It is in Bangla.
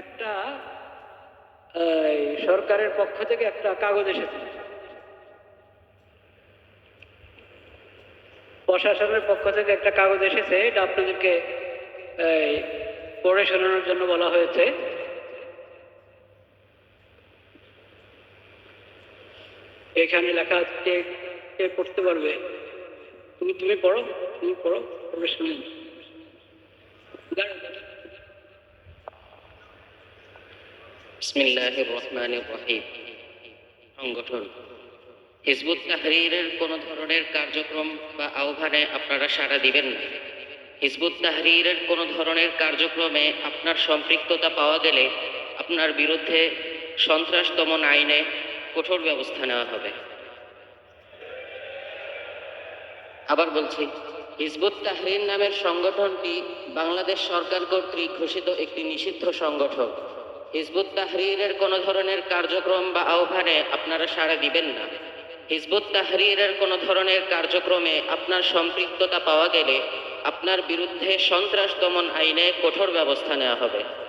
একটা সরকারের পক্ষ থেকে একটা কাগজ এসেছে। প্রশাসনের পক্ষ থেকে একটা কাগজ এসেছে, এটা আপনাদেরকে পড়ে শোনানোর জন্য বলা হয়েছে। এখানে লেখা আছে কে পড়তে পারবে। তুমি তুমি পড়ো তুমি পড়ো, পড়ে শুনে দাঁড়াও। বিসমিল্লাহির রহমানির রহিম। সংগঠন। হিজবুত তাহরিরের কোনো ধরনের কার্যক্রম বা আহ্বানে আপনারা সাড়া দিবেন না। হিজবুত তাহরিরের কোনো ধরনের কার্যক্রমে আপনার সম্পৃক্ততা পাওয়া গেলে আপনার বিরুদ্ধে সন্ত্রাস দমন আইনে কঠোর ব্যবস্থা নেওয়া হবে। আবার বলছি, হিজবুত তাহরির নামের সংগঠনটি বাংলাদেশ সরকার কর্তৃক ঘোষিত একটি নিষিদ্ধ সংগঠন। হিজবুত তাহরিরের কোনো ধরনের কার্যক্রম বা আহ্বানে আপনারা সাড়া দিবেন না। হিজবুত তাহরিরের কোনো ধরনের কার্যক্রমে আপনার সম্পৃক্ততা পাওয়া গেলে আপনার বিরুদ্ধে সন্ত্রাস দমন আইনে কঠোর ব্যবস্থা নেওয়া হবে।